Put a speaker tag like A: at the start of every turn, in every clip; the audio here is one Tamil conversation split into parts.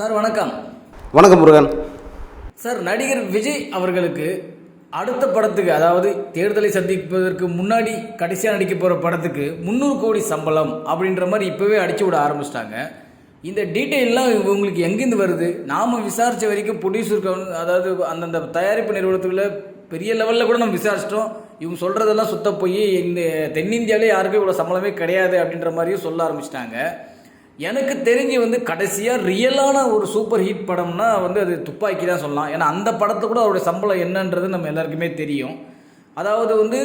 A: சார் வணக்கம்.
B: வணக்கம் முருகன்.
A: சார் நடிகர் விஜய் அவர்களுக்கு அடுத்த படத்துக்கு அதாவது தேர்தலை சந்திப்பதற்கு முன்னாடி கடைசியாக நடிக்க போகிற படத்துக்கு முந்நூறு கோடி சம்பளம் அப்படின்ற மாதிரி இப்போவே அடிச்சு விட ஆரம்பிச்சிட்டாங்க. இந்த டீட்டெயிலாம் உங்களுக்கு எங்கேருந்து வருது? நாம் விசாரித்த வரைக்கும் ப்ரொடியூசர் கவுன் அதாவது அந்தந்த தயாரிப்பு நிறுவனத்துக்குள்ள பெரிய லெவலில் கூட நம்ம விசாரிச்சிட்டோம். இவங்க சொல்கிறதெல்லாம் சுத்த போய் இந்த தென்னிந்தியாவிலே யாருக்கும் இவ்வளோ சம்பளமே கிடையாது அப்படின்ற மாதிரியும் சொல்ல ஆரம்பிச்சிட்டாங்க. எனக்கு தெரிஞ்சு வந்து கடைசியாக ரியலான ஒரு சூப்பர் ஹிட் படம்னா வந்து அது துப்பாக்கி தான் சொல்லலாம். ஏன்னா அந்த படத்தை கூட அவருடைய சம்பளம் என்னன்றது நம்ம எல்லாருக்குமே தெரியும். அதாவது வந்து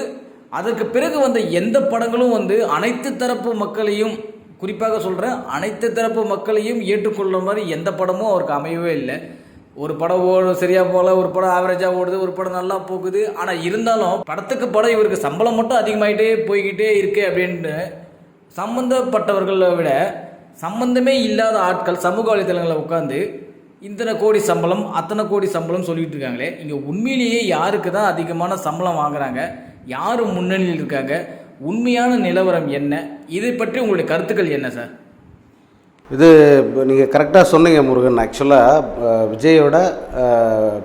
A: அதற்கு பிறகு வந்த எந்த படங்களும் வந்து அனைத்து தரப்பு மக்களையும் குறிப்பாக சொல்கிறேன் அனைத்து தரப்பு மக்களையும் ஏற்றுக்கொள்கிற மாதிரி எந்த படமும் அவருக்கு அமையவே இல்லை. ஒரு படம் ஓ சரியாக போகல ஒரு படம் ஆவரேஜாக ஓடுது ஒரு படம் நல்லா போகுது. ஆனால் இருந்தாலும் படத்துக்கு படம் இவருக்கு சம்பளம் மட்டும் அதிகமாகிட்டே போய்கிட்டே இருக்கு அப்படின்ட்டு சம்மந்தப்பட்டவர்களை விட சம்பந்தமே இல்லாத ஆட்கள் சமூக வலைதளங்களில் உட்காந்து இத்தனை கோடி சம்பளம் அத்தனை கோடி சம்பளம் சொல்லிகிட்டு இருக்காங்களே இங்கே உண்மையிலேயே யாருக்கு தான் அதிகமான சம்பளம் வாங்குறாங்க யார் முன்னணியில் இருக்காங்க உண்மையான நிலவரம் என்ன இதை பற்றி உங்களுடைய கருத்துக்கள் என்ன சார்
B: இது நீங்கள் கரெக்டாக சொன்னீங்க முருகன். ஆக்சுவலாக விஜயோட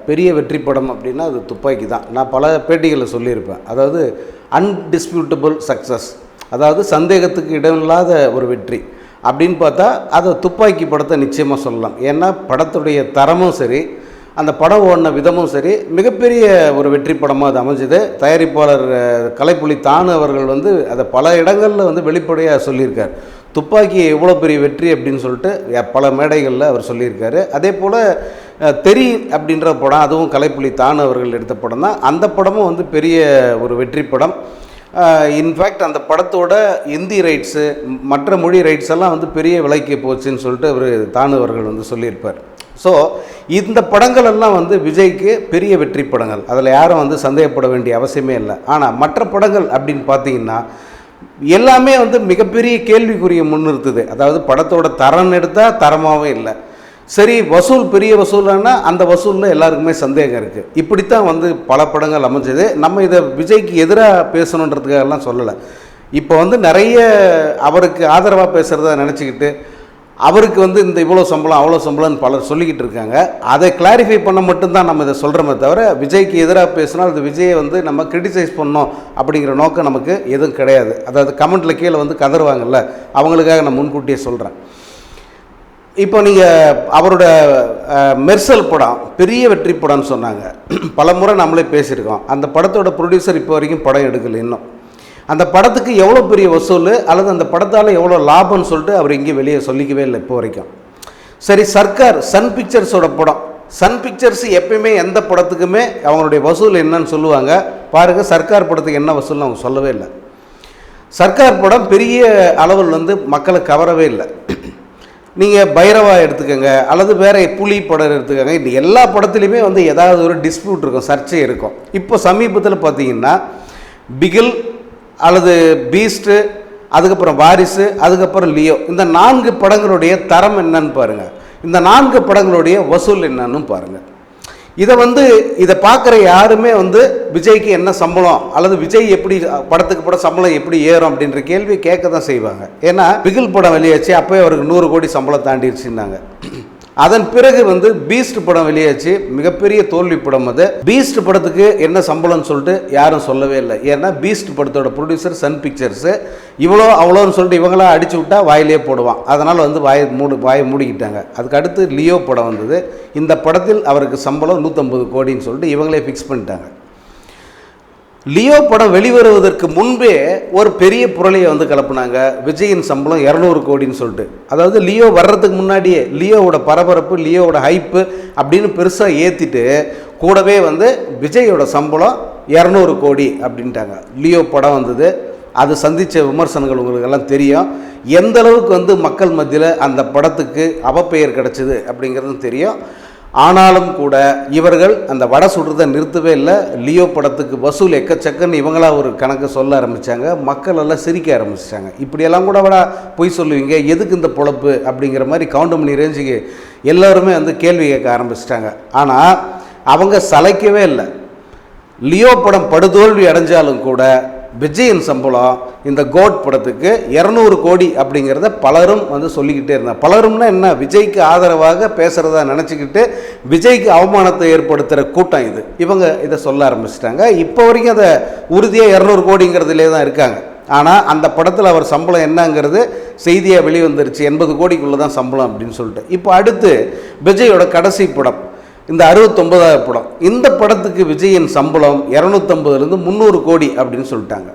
B: பெரிய வெற்றி படம் அப்படின்னா அது துப்பாக்கி தான். நான் பல பேட்டிகளில் சொல்லியிருப்பேன். அதாவது அன்டிஸ்பியூட்டபுள் சக்ஸஸ் அதாவது சந்தேகத்துக்கு இடமில்லாத ஒரு வெற்றி. அப்படின்னு பார்த்தா அதை துப்பாக்கி படத்தை நிச்சயமாக சொல்லலாம். ஏன்னா படத்துடைய தரமும் சரி அந்த படம் ஓடின விதமும் சரி மிகப்பெரிய ஒரு வெற்றி படமாக அது அமைஞ்சது. தயாரிப்பாளர் கலைப்புலி தானு அவர்கள் வந்து அதை பல இடங்களில் வந்து வெளிப்படையாக சொல்லியிருக்கார். துப்பாக்கி எவ்வளோ பெரிய வெற்றி அப்படின்னு சொல்லிட்டு பல மேடைகளில் அவர் சொல்லியிருக்காரு. அதே போல் தெரி அப்படின்ற படம் அதுவும் கலைப்புலி தானு அவர்கள் எடுத்த படம் தான். அந்த படமும் வந்து பெரிய ஒரு வெற்றி படம். இன்ஃபேக்ட் அந்த படத்தோட இந்தி ரைட்ஸு மற்ற மொழி ரைட்ஸ் எல்லாம் வந்து பெரிய விலைக்கு போச்சுன்னு சொல்லிட்டு அவர் தானுவர்கள் வந்து சொல்லியிருப்பார். ஸோ இந்த படங்கள் எல்லாம் வந்து விஜய்க்கு பெரிய வெற்றி படங்கள். அதில் யாரும் வந்து சந்தேகப்பட வேண்டிய அவசியமே இல்லை. ஆனால் மற்ற படங்கள் அப்படின்னு பார்த்தீங்கன்னா எல்லாமே வந்து மிகப்பெரிய கேள்விக்குரிய முன்னிறுத்துது. அதாவது படத்தோட தரம் எடுத்தால் தரமாகவும் இல்லை. சரி வசூல் பெரிய வசூலானா அந்த வசூலில் எல்லாருக்குமே சந்தேகம் இருக்குது இப்படித்தான் வந்து பல படங்கள் அமைஞ்சது. நம்ம இதை விஜய்க்கு எதிராக பேசணுன்றதுக்காகலாம் சொல்லலை. இப்போ வந்து நிறைய அவருக்கு ஆதரவாக பேசுகிறத நினச்சிக்கிட்டு அவருக்கு வந்து இந்த இவ்வளோ சம்பளம் அவ்வளோ சம்பளம்னு பலர் சொல்லிக்கிட்டு இருக்காங்க. அதை கிளாரிஃபை பண்ண மட்டும்தான் நம்ம இதை சொல்கிறோமே தவிர விஜய்க்கு எதிராக பேசினா அது விஜயை வந்து நம்ம கிரிட்டிசைஸ் பண்ணோம் அப்படிங்கிற நோக்கம் நமக்கு எதுவும் கிடையாது. அதாவது கமெண்ட்டில் கீழே வந்து கதறுவாங்கல்ல அவங்களுக்காக நான் முன்கூட்டியே சொல்கிறேன் இப்போ நீங்கள் அவரோட மெர்சல் படம் பெரிய வெற்றி படம்னு சொன்னாங்க. பல முறை நம்மளே பேசியிருக்கோம். அந்த படத்தோட ப்ரொடியூசர் இப்போ வரைக்கும் படம் எடுக்கலை இன்னும். அந்த படத்துக்கு எவ்வளோ பெரிய வசூல் அல்லது அந்த படத்தால் எவ்வளோ லாபம்னு சொல்லிட்டு அவர் இங்கே வெளியே சொல்லிக்கவே இல்லை இப்போ வரைக்கும். சரி சர்க்கார் சன் பிக்சர்ஸோட படம். சன் பிக்சர்ஸ் எப்பயுமே எந்த படத்துக்குமே அவங்களுடைய வசூல் என்னன்னு சொல்லுவாங்க. பாருங்கள் சர்க்கார் படத்துக்கு என்ன வசூல்னு அவங்க சொல்லவே இல்லை. சர்க்கார் படம் பெரிய அளவில் வந்து மக்களை கவரவே இல்லை. நீங்கள் பைரவா எடுத்துக்கோங்க அல்லது வேற புலி படம் எடுத்துக்கோங்க இந்த எல்லா படத்துலையுமே வந்து ஏதாவது ஒரு டிஸ்பியூட் இருக்கும் சர்ச்சை இருக்கும். இப்போ சமீபத்தில் பார்த்தீங்கன்னா பிகில் அல்லது பீஸ்ட்டு அதுக்கப்புறம் வாரிசு அதுக்கப்புறம் லியோ இந்த நான்கு படங்களுடைய தரம் என்னன்னு பாருங்கள் இந்த நான்கு படங்களுடைய வசூல் என்னன்னு பாருங்கள் இதை வந்து இதை பார்க்குற யாருமே வந்து விஜய்க்கு என்ன சம்பளம் அல்லது விஜய் எப்படி படத்துக்கு படம் சம்பளம் எப்படி ஏறும் அப்படின்ற கேள்வி கேட்க தான் செய்வாங்க. ஏன்னா பிகில் படம் வெளியாச்சு அப்போயே அவருக்கு நூறு கோடி சம்பளம் தாண்டிடுச்சுன்னாங்க அதன் பிறகு வந்து பீஸ்ட் படம் வெளியாச்சு. மிகப்பெரிய தோல்வி படம் அது. பீஸ்ட் படத்துக்கு என்ன சம்பளம்னு சொல்லிட்டு யாரும் சொல்லவே இல்லை. ஏன்னா பீஸ்ட் படத்தோட ப்ரொடியூசர் சன் பிக்சர்ஸு இவ்வளோ அவ்வளோன்னு சொல்லிட்டு இவங்களாம் அடிச்சு விட்டா வாயிலே போடுவான். அதனால் வந்து வாயை மூடு வாயை மூடிக்கிட்டாங்க. அதுக்கு அடுத்து லியோ படம் வந்தது. இந்த படத்தில் அவருக்கு சம்பளம் நூற்றம்பது கோடின்னு சொல்லிட்டு இவங்களே ஃபிக்ஸ் பண்ணிட்டாங்க. லியோ படம் வெளிவருவதற்கு முன்பே ஒரு பெரிய புரளியை வந்து கலப்புனாங்க விஜயின் சம்பளம் இரநூறு கோடின்னு சொல்லிட்டு. அதாவது லியோ வர்றதுக்கு முன்னாடியே லியோவோட பரபரப்பு லியோவோட ஹைப்பு அப்படின்னு பெருசாக ஏற்றிட்டு கூடவே வந்து விஜயோட சம்பளம் இரநூறு கோடி அப்படின்ட்டாங்க. லியோ படம் வந்தது. அது சந்தித்த விமர்சனங்கள் உங்களுக்கு எல்லாம் தெரியும். எந்த அளவுக்கு வந்து மக்கள் மத்தியில் அந்த படத்துக்கு அவப்பெயர் கிடச்சிது அப்படிங்கிறதும் தெரியும். ஆனாலும் கூட இவர்கள் அந்த வடை சுடுறதை நிறுத்தவே இல்லை. லியோ படத்துக்கு வசூல் எக்கச்சக்கன்னு இவங்களா ஒரு கணக்கு சொல்ல ஆரம்பித்தாங்க மக்கள் எல்லாம் சிரிக்க ஆரம்பிச்சிட்டாங்க. இப்படியெல்லாம் கூட வட பொய் சொல்லுவீங்க. எதுக்கு இந்த பொழப்பு அப்படிங்கிற மாதிரி கவுண்டமணி ரேஞ்சுக்கு எல்லோருமே வந்து கேள்வி கேட்க ஆரம்பிச்சிட்டாங்க. ஆனால் அவங்க சலைக்கவே இல்லை. லியோ படம் படுதோல்வி அடைஞ்சாலும் கூட விஜயின் சம்பளம் இந்த கோட் படத்துக்கு இரநூறு கோடி அப்படிங்கிறத பலரும் வந்து சொல்லிக்கிட்டே இருந்தாங்க. பலரும்னா என்ன? விஜய்க்கு ஆதரவாக பேசுகிறதா நினச்சிக்கிட்டு விஜய்க்கு அவமானத்தை ஏற்படுத்துகிற கூட்டம் இது. இவங்க இதை சொல்ல ஆரம்பிச்சிட்டாங்க. இப்போ வரைக்கும் அதை உறுதியாக இரநூறு கோடிங்கிறதுலே தான் இருக்காங்க. ஆனால் அந்த படத்தில் அவர் சம்பளம் என்னங்கிறது செய்தியாக வெளிவந்துருச்சு. எண்பது கோடிக்குள்ளே தான் சம்பளம் அப்படின்னு சொல்லிட்டு. இப்போ அடுத்து விஜயோட கடைசி படம். இந்த அறுபத்தொம்பதாவது படம். இந்த படத்துக்கு விஜயின் சம்பளம் இரநூத்தம்பதுலேருந்து முந்நூறு கோடி அப்படின்னு சொல்லிட்டாங்க.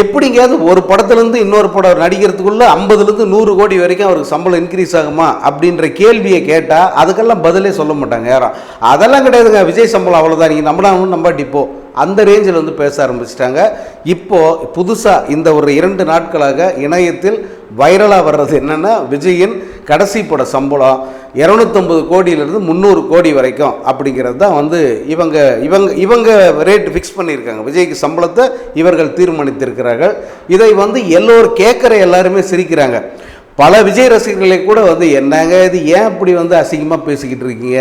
B: எப்படிங்காவது ஒரு படத்துலேருந்து இன்னொரு படம் நடிக்கிறதுக்குள்ளே ஐம்பதுலேருந்து நூறு கோடி வரைக்கும் அவருக்கு சம்பளம் இன்க்ரீஸ் ஆகுமா அப்படின்ற கேள்வியை கேட்டால் அதுக்கெல்லாம் பதிலே சொல்ல மாட்டாங்க யாரும். அதெல்லாம் கிடையாதுங்க. விஜய் சம்பளம் அவ்வளோதான் நீங்கள் நம்பினாலும் நம்பாட்டி போ. அந்த ரேஞ்சில் வந்து பேச ஆரம்பிச்சிட்டாங்க. இப்போது புதுசாக இந்த ஒரு இரண்டு நாட்களாக இணையத்தில் வைரலாக வர்றது என்னென்னா விஜயின் கடைசி பட சம்பளம் இரநூத்தம்பது கோடியிலேருந்து முந்நூறு கோடி வரைக்கும் அப்படிங்கிறது தான் வந்து இவங்க இவங்க இவங்க ரேட் ஃபிக்ஸ் பண்ணியிருக்காங்க. விஜய்க்கு சம்பளத்தை இவர்கள் தீர்மானித்திருக்கிறார்கள். இதை வந்து எல்லோரும் கேட்குற எல்லாருமே சிரிக்கிறாங்க. பல விஜய் ரசிகர்களை கூட வந்து என்னங்க இது? ஏன் இப்படி வந்து அசிங்கமாக பேசிக்கிட்டு இருக்கீங்க?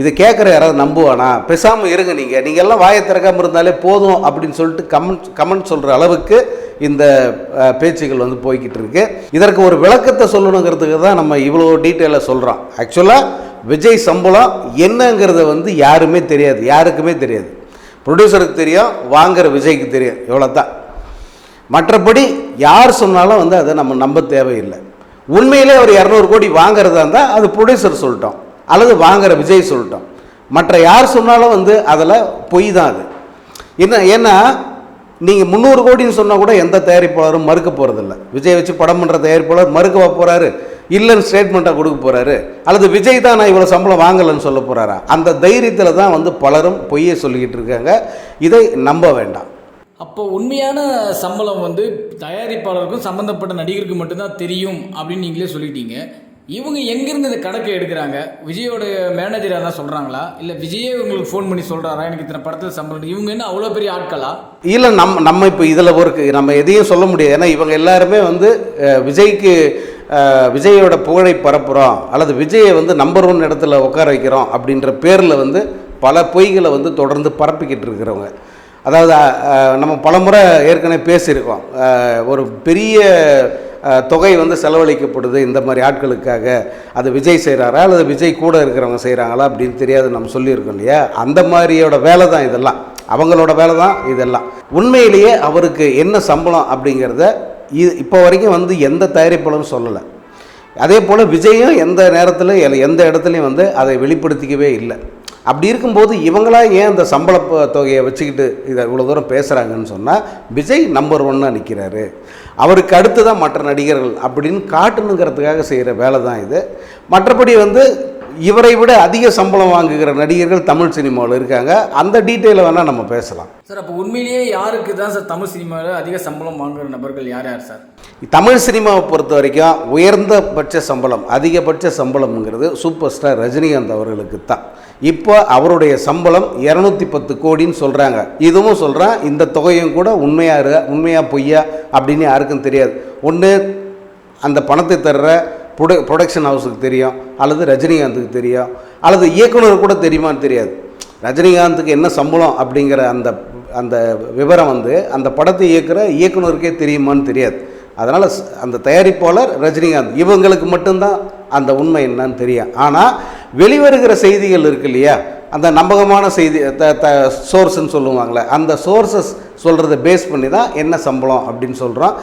B: இதை கேட்குற யாராவது நம்புவானா? பேசாமல் இருங்க நீங்கள் நீங்கள் எல்லாம் வாயை திறக்காமல் இருந்தாலே போதும் அப்படின்னு சொல்லிட்டு கமெண்ட் கமெண்ட் சொல்கிற அளவுக்கு இந்த பேச்சுகள் வந்து போய்கிட்டு இருக்கு இதற்கு ஒரு விளக்கத்தை சொல்லணுங்கிறதுக்கு தான் நம்ம இவ்வளோ டீட்டெயிலாக சொல்கிறோம் ஆக்சுவலாக விஜய் சம்பளம் என்னங்கிறத வந்து யாருமே தெரியாது. யாருக்குமே தெரியாது. ப்ரொடியூசருக்கு தெரியும் வாங்குற விஜய்க்கு தெரியும். இவ்வளோ தான் மற்றபடி யார் சொன்னாலும் வந்து அதை நம்ம நம்ப தேவையில்லை. உண்மையிலே ஒரு இரநூறு கோடி வாங்குறதா இருந்தால் அது ப்ரொடியூசர் சொல்லிட்டோம். அல்லது வாங்குற விஜய் சொல்லிட்டோம். மற்ற யார் சொன்னாலும் வந்து அதில் பொய் தான் அது. என்ன ஏன்னா நீங்கள் முந்நூறு கோடின்னு சொன்னால் கூட எந்த தயாரிப்பாளரும் மறுக்க போகிறதில்ல விஜய் வச்சு படம் பண்ணுற தயாரிப்பாளர் மறுக்க போகிறாரு இல்லைன்னு ஸ்டேட்மெண்ட்டாக கொடுக்க போகிறாரு அல்லது விஜய் தான் நான் இவ்வளோ சம்பளம் வாங்கலைன்னு சொல்ல போகிறாரா அந்த தைரியத்தில் தான் வந்து பலரும் பொய்யை சொல்லிக்கிட்டு இருக்காங்க. இதை நம்ப வேண்டாம்.
A: அப்போ உண்மையான சம்பளம் வந்து தயாரிப்பாளருக்கும் சம்மந்தப்பட்ட நடிகருக்கு மட்டும்தான் தெரியும் அப்படின்னு நீங்களே சொல்லிட்டீங்க. இவங்க எங்கேருந்து இந்த கணக்கை எடுக்கிறாங்க? விஜயோட மேனேஜர் தான் சொல்கிறாங்களா இல்லை விஜயே உங்களுக்கு ஃபோன் பண்ணி சொல்கிறாரா எனக்கு இத்தனை படத்தில் சம்பளம். இவங்க என்ன அவ்வளோ பெரிய ஆட்களா?
B: இல்லை நம்ம நம்ம இப்போ இதில் ஒரு நம்ம எதையும் சொல்ல முடியாது. ஏன்னா இவங்க எல்லாருமே வந்து விஜய்க்கு விஜயோட புகழை பரப்புகிறோம் அல்லது விஜயை வந்து நம்பர் ஒன் இடத்துல உட்கார வைக்கிறோம் அப்படின்ற பேரில் வந்து பல பொய்களை வந்து தொடர்ந்து பரப்பிக்கிட்டு இருக்கிறவங்க. அதாவது நம்ம பலமுறை ஏற்கனவே பேசியிருக்கோம். ஒரு பெரிய தொகை வந்து செலவழிக்கப்படுது இந்த மாதிரி ஆட்களுக்காக. அது விஜய் செய்கிறாரா அல்லது விஜய் கூட இருக்கிறவங்க செய்கிறாங்களா அப்படின்னு தெரியாது நம்ம சொல்லியிருக்கோம் இல்லையா? அந்த மாதிரியோட வேலை தான் இதெல்லாம். அவங்களோட வேலை தான் இதெல்லாம். உண்மையிலேயே அவருக்கு என்ன சம்பளம் அப்படிங்கிறத இது இப்போ வரைக்கும் வந்து எந்த தயாரிப்பாளரும் சொல்லலை. அதே போல் விஜயும் எந்த நேரத்தில் எந்த இடத்துலையும் வந்து அதை வெளிப்படுத்திக்கவே இல்லை. அப்படி இருக்கும்போது இவங்களா ஏன் அந்த சம்பள தொகையை வச்சுக்கிட்டு இதை இவ்வளோ தூரம் பேசுகிறாங்கன்னு சொன்னால் விஜய் நம்பர் ஒன்னாக நிற்கிறாரு அவருக்கு அடுத்து தான் மற்ற நடிகர்கள் அப்படின்னு காட்டணுங்கிறதுக்காக செய்கிற வேலை தான் இது. மற்றபடி வந்து இவரை விட அதிக சம்பளம் வாங்குகிற நடிகர்கள் தமிழ் சினிமாவில் இருக்காங்க. அந்த டீட்டெயிலை வேணால் நம்ம பேசலாம்.
A: சார் அப்போ உண்மையிலேயே யாருக்கு தான் சார் தமிழ் சினிமாவில் அதிக சம்பளம் வாங்குற நபர்கள் யார் யார் சார்?
B: தமிழ் சினிமாவை பொறுத்த வரைக்கும் உயர்ந்தபட்ச சம்பளம் அதிகபட்ச சம்பளம்ங்கிறது சூப்பர் ஸ்டார் ரஜினிகாந்த் அவர்களுக்கு தான் இப்போ அவருடைய சம்பளம் இரநூத்தி பத்து கோடின்னு சொல்கிறாங்க இதுவும் சொல்கிறேன் இந்த தொகையும் கூட உண்மையாக இரு உண்மையாக பொய்யா அப்படின்னு யாருக்கும் தெரியாது. ஒன்று அந்த பணத்தை தர்ற ப்ரொட ப்ரொடக்ஷன் ஹவுஸுக்கு தெரியும் அல்லது ரஜினிகாந்துக்கு தெரியும் அல்லது இயக்குனர் கூட தெரியுமான்னு தெரியாது. ரஜினிகாந்துக்கு என்ன சம்பளம் அப்படிங்கிற அந்த அந்த விவரம் வந்து அந்த படத்தை இயக்குற இயக்குனருக்கே தெரியுமான்னு தெரியாது. அதனால் அந்த தயாரிப்பாளர் ரஜினிகாந்த் இவங்களுக்கு மட்டும்தான் அந்த உண்மை என்னன்னு தெரியும். ஆனால் வெளிவருகிற செய்திகள் இருக்கு இல்லையா? அந்த நம்பகமான செய்தி த த சோர்ஸ்ன்னு சொல்லுவாங்களே அந்த சோர்ஸஸ் சொல்கிறத பேஸ் பண்ணி தான் என்ன சம்பளம் அப்படின்னு சொல்கிறோம்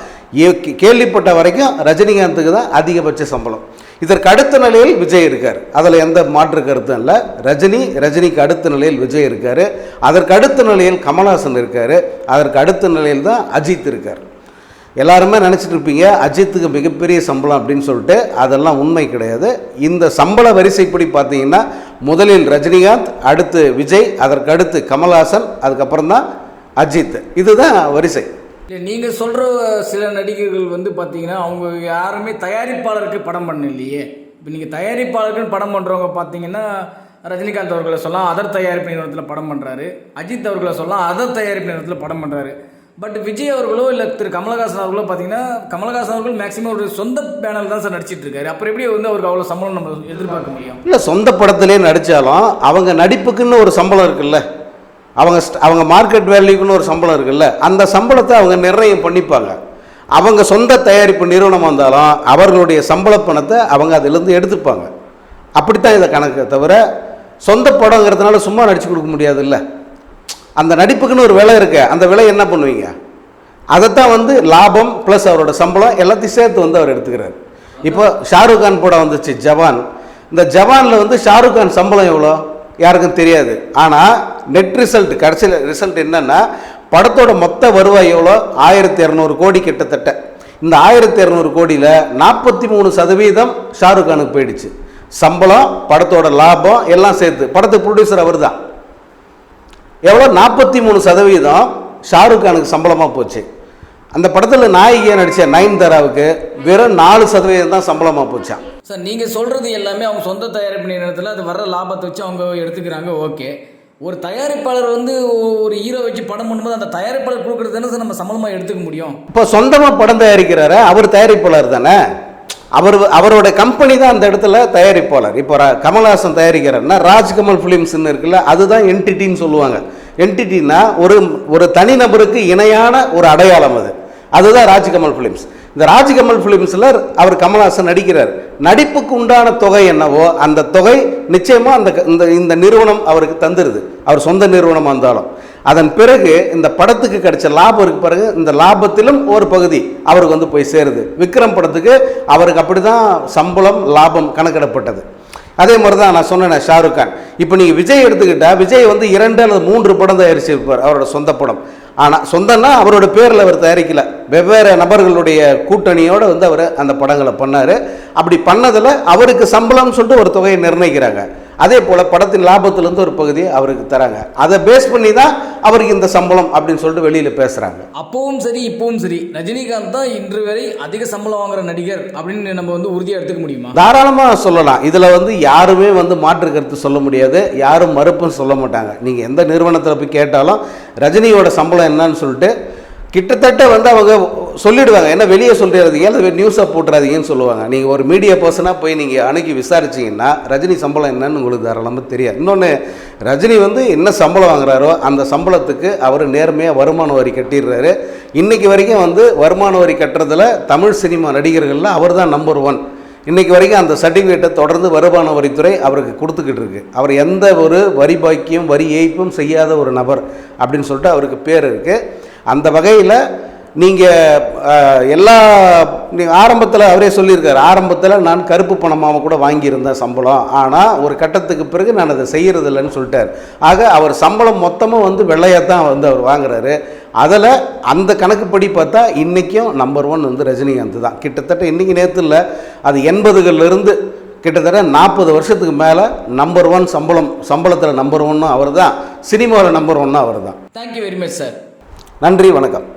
B: கேள்விப்பட்ட வரைக்கும் ரஜினிகாந்துக்கு தான் அதிகபட்ச சம்பளம். இதற்கு அடுத்த நிலையில் விஜய் இருக்கார். அதில் எந்த மாற்று கருத்தும் இல்லை. ரஜினி ரஜினிக்கு அடுத்த நிலையில் விஜய் இருக்கார். அதற்கு அடுத்த நிலையில் கமல்ஹாசன் இருக்கார். அதற்கு அடுத்த நிலையில் தான் அஜித் இருக்கார். எல்லாருமே நினச்சிட்டு இருப்பீங்க அஜித்துக்கு மிகப்பெரிய சம்பளம் அப்படின்னு சொல்லிட்டு அதெல்லாம் உண்மை கிடையாது. இந்த சம்பள வரிசைப்படி பார்த்தீங்கன்னா முதலில் ரஜினிகாந்த் அடுத்து விஜய் அதற்கு அடுத்து கமல்ஹாசன் அதுக்கப்புறம் தான் அஜித். இதுதான் வரிசை.
A: இல்லை நீங்கள் சொல்கிற சில நடிகர்கள் வந்து பார்த்தீங்கன்னா அவங்க யாருமே தயாரிப்பாளருக்கு படம் பண்ணலையே. இப்போ நீங்கள் தயாரிப்பாளருக்குன்னு படம் பண்ணுறவங்க பார்த்தீங்கன்னா ரஜினிகாந்த் அவர்களை சொல்லலாம் அதர் தயாரிப்பு நிறுவனத்தில் படம் பண்ணுறாரு அஜித் அவர்களை சொல்லலாம் அதர் தயாரிப்பு நிறுவனத்தில் படம் பண்ணுறாரு பட் விஜய் அவர்களோ இல்லை திரு கமலஹாசன் அவர்களோ பார்த்தீங்கன்னா கமலஹாசன் அவர்கள் மேக்ஸிமம் ஒரு சொந்த பேனல் தான் சார் நடிச்சிட்டு இருக்காரு. அப்புறம் எப்படி வந்து அவருக்கு அவ்வளோ சம்பளம் நம்ம எதிர்பார்க்க முடியும்?
B: இல்லை சொந்த படத்திலே நடித்தாலும் அவங்க நடிப்புக்குன்னு ஒரு சம்பளம் இருக்குல்ல. அவங்க அவங்க மார்க்கெட் வேல்யூக்குன்னு ஒரு சம்பளம் இருக்குல்ல. அந்த சம்பளத்தை அவங்க நிர்ணயம் பண்ணிப்பாங்க. அவங்க சொந்த தயாரிப்பு நிறுவனம் வந்தாலும் அவர்களுடைய சம்பள பணத்தை அவங்க அதிலிருந்து எடுத்துப்பாங்க. அப்படித்தான் இதை கணக்கு தவிர சொந்த படங்கிறதுனால சும்மா நடிச்சு கொடுக்க முடியாதுல்ல. அந்த நடிப்புக்குன்னு ஒரு விலை இருக்கு. அந்த விலை என்ன பண்ணுவீங்க? அதைத்தான் வந்து லாபம் ப்ளஸ் அவரோட சம்பளம் எல்லாத்தையும் சேர்த்து வந்து அவர் எடுத்துக்கிறார். இப்போ ஷாருக் கான் படம் வந்துச்சு ஜவான். இந்த ஜவானில் வந்து ஷாருக் கான் சம்பளம் எவ்வளோ? யாருக்கும் தெரியாது. ஆனால் நெட் ரிசல்ட் கடைசியில் ரிசல்ட் என்னன்னா படத்தோட மொத்த வருவாய் எவ்வளோ? ஆயிரத்தி இரநூறு கோடி கிட்டத்தட்ட. இந்த ஆயிரத்தி இரநூறு கோடியில் நாற்பத்தி மூணு சதவீதம் ஷாருக் கானுக்கு போயிடுச்சு. சம்பளம் படத்தோட லாபம் எல்லாம் சேர்த்து படத்துக்கு ப்ரொடியூசர் அவர் தான் எவ்வளோ நாற்பத்தி மூணு சதவீதம் ஷாருக் கானுக்கு சம்பளமாக போச்சு. அந்த படத்தில் நாயகியாக நடித்த நயன்தாராவுக்கு வெறும் நாலு சதவீதம் தான் சம்பளமாக போச்சான்
A: சார் நீங்கள் சொல்கிறது எல்லாமே அவங்க சொந்த தயாரிப்பு நிறுவனத்தில் அது வர்ற லாபத்தை வச்சு அவங்க எடுத்துக்கிறாங்க ஓகே. ஒரு தயாரிப்பாளர் வந்து ஒரு ஹீரோ வச்சு படம் பண்ணும்போது அந்த தயாரிப்பாளர் கொடுக்குறது தானே நம்ம சம்பளமாக எடுத்துக்க முடியும்?
B: இப்போ சொந்தமாக படம் தயாரிக்கிறாரு அவர் தயாரிப்பாளர் தானே? அவர் அவரோட கம்பெனி தான் அந்த இடத்துல தயாரிப்பாளர். இப்போ கமல்ஹாசன் தயாரிக்கிறாருன்னா ராஜ்கமல் ஃபிலிம்ஸ்னு இருக்குல்ல அதுதான் என்டிட்டின்னு சொல்லுவாங்க. என்டிட்டினா ஒரு ஒரு தனிநபருக்கு இணையான ஒரு அடையாளம் அது. அதுதான் ராஜ்கமல் ஃபிலிம்ஸ் இந்த ராஜ்கமல் ஃபிலிம்ஸில் அவர் கமல்ஹாசன் நடிக்கிறார். நடிப்புக்கு உண்டான தொகை என்னவோ அந்த தொகை நிச்சயமாக அந்த க- இந்த இந்த நிறுவனம் அவருக்கு தந்துடுது அவர் சொந்த நிறுவனமாக இருந்தாலும். அதன் பிறகு இந்த படத்துக்கு கிடைச்ச லாபம் இருக்கு பிறகு இந்த லாபத்திலும் ஒரு பகுதி அவருக்கு வந்து போய் சேருது. விக்ரம் படத்துக்கு அவருக்கு அப்படி தான் சம்பளம் லாபம் கணக்கிடப்பட்டது. அதே மாதிரி தான் நான் சொன்னேன் ஷாருக் கான். இப்போ நீங்கள் விஜய் எடுத்துக்கிட்டால் விஜய் வந்து இரண்டு அல்லது மூன்று படம் தயாரிச்சிருப்பார் அவரோட சொந்த படம். ஆனால் சொந்தம்னா அவரோட பேரில் அவர் தயாரிக்கல. வெவ்வேறு நபர்களுடைய கூட்டணியோடு வந்து அவர் அந்த படங்களை பண்ணார். அப்படி பண்ணதில் அவருக்கு சம்பளம்னு சொல்லிட்டு ஒரு தொகையை நிர்ணயிக்கிறாங்க. அதே போல் படத்தின் லாபத்திலேருந்து ஒரு பகுதியை அவருக்கு தராங்க. அதை பேஸ் பண்ணி தான் அவருக்கு இந்த சம்பளம் அப்படின்னு சொல்லிட்டு வெளியில் பேசுகிறாங்க
A: அப்பவும் சரி இப்பவும் சரி ரஜினிகாந்த் தான் இன்று வரை அதிக சம்பளம் வாங்குற நடிகர் அப்படின்னு நம்ம வந்து உறுதியாக எடுத்துக்க முடியுமா?
B: தாராளமாக சொல்லலாம். இதில் வந்து யாருமே வந்து மாற்று கருத்து சொல்ல முடியாது. யாரும் மறுப்பும் சொல்ல மாட்டாங்க. நீங்கள் எந்த நிறுவனத்தில் போய் கேட்டாலும் ரஜினியோட சம்பளம் என்னன்னு சொல்லிட்டு கிட்டத்தட்ட வந்து அவங்க சொல்லிடுவாங்க. என்ன வெளியே சொல்லிடுறீங்க இல்லை நியூஸாக போட்டுறாதீங்கன்னு சொல்லுவாங்க. நீங்கள் ஒரு மீடியா பர்சனாக போய் நீங்கள் அணுகி விசாரிச்சீங்கன்னா ரஜினி சம்பளம் என்னன்னு உங்களுக்கு தாராளமாக தெரியாது. இன்னொன்று ரஜினி வந்து என்ன சம்பளம் வாங்குறாரோ அந்த சம்பளத்துக்கு அவர் நேர்மையாக வருமான வரி கட்டிடுறாரு. இன்றைக்கி வரைக்கும் வந்து வருமான வரி கட்டுறதுல தமிழ் சினிமா நடிகர்களில் அவர் தான் நம்பர் ஒன் இன்றைக்கி வரைக்கும் அந்த சர்டிஃபிகேட்டை தொடர்ந்து வருமான வரித்துறை அவருக்கு கொடுத்துக்கிட்டு இருக்கு. அவர் எந்த ஒரு வரி பாக்கியம் வரி ஏய்ப்பும் செய்யாத ஒரு நபர் அப்படின்னு சொல்லிட்டு அவருக்கு பேர் இருக்குது அந்த வகையில் நீங்கள் எல்லா நீங்கள் ஆரம்பத்தில் அவரே சொல்லியிருக்காரு ஆரம்பத்தில் நான் கருப்பு பணமாக கூட வாங்கியிருந்தேன் சம்பளம். ஆனால் ஒரு கட்டத்துக்கு பிறகு நான் அதை செய்கிறதில்லன்னு சொல்லிட்டார். ஆக அவர் சம்பளம் மொத்தமாக வந்து வெள்ளையாக தான் வந்து அவர் வாங்குறாரு. அதில் அந்த கணக்குப்படி பார்த்தா இன்றைக்கும் நம்பர் ஒன் வந்து ரஜினிகாந்த் தான். கிட்டத்தட்ட இன்றைக்கி நேரத்தில் இல்லை அது எண்பதுகள்லேருந்து கிட்டத்தட்ட நாற்பது வருஷத்துக்கு மேலே நம்பர் ஒன் சம்பளம் சம்பளத்தில் நம்பர் ஒன்னும் அவர் தான் சினிமாவில் நம்பர் ஒன்னும் அவர் தான்
A: தேங்க்யூ வெரி மச் சார்
B: நன்றி வணக்கம்.